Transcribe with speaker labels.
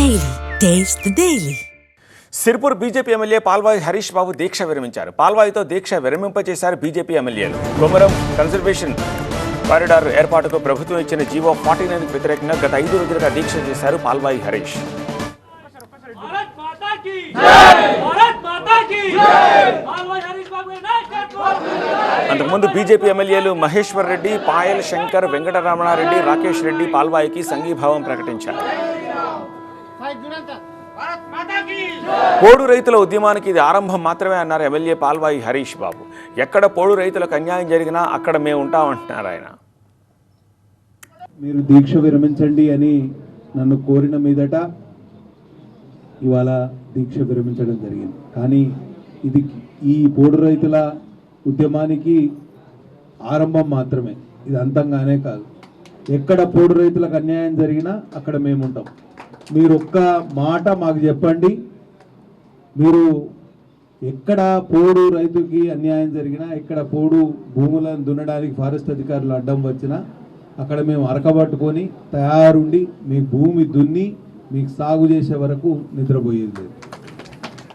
Speaker 1: Daily taste daily
Speaker 2: Sirpur BJP MLA Palvai Harish Babu దీక్ష విరమించారు. పాల్వాయితో దీక్ష విరమింపజేశారు బీజేపీ ఎమ్మెల్యేలు కొమరం కన్జర్వేషన్ కారిడార్ ఏర్పాటుకు ప్రభుత్వం ఇచ్చిన జీవో ఫార్టీ నైన్ వ్యతిరేకంగా గత ఐదు రోజులుగా దీక్ష చేశారు పాల్వాయి హరీష్. అంతకుముందు బీజేపీ ఎమ్మెల్యేలు మహేశ్వర్ రెడ్డి పాయల్ శంకర్ వెంకటరమణారెడ్డి రాకేష్ రెడ్డి పాల్వాయికి సంఘీభావం ప్రకటించారు. పోడు రైతుల ఉద్యమానికి ఇది ఆరంభం మాత్రమే అన్నారు ఎమ్మెల్యే పాల్వాయి హరీష్ బాబు. ఎక్కడ పోడు రైతులకు అన్యాయం జరిగినా అక్కడ మేము ఉంటామంటున్నారు ఆయన.
Speaker 3: మీరు దీక్ష విరమించండి అని నన్ను కోరిన మీదట ఇవాళ దీక్ష విరమించడం జరిగింది. కానీ ఇది ఈ పోడు రైతుల ఉద్యమానికి ఆరంభం మాత్రమే. ఇది అంతంగానే కాదు. ఎక్కడ పోడు రైతులకు అన్యాయం జరిగినా అక్కడ మేము ఉంటాం. మీరు ఒక్క మాట మాకు చెప్పండి. మీరు ఎక్కడ పోడు రైతుకి అన్యాయం జరిగినా ఎక్కడ పోడు భూములను దున్నడానికి ఫారెస్ట్ అధికారులు అడ్డం వచ్చినా అక్కడ మేము అరకబట్టుకొని తయారుండి మీ భూమి దున్ని మీకు సాగు చేసే వరకు నిద్రపోయేది లేదు.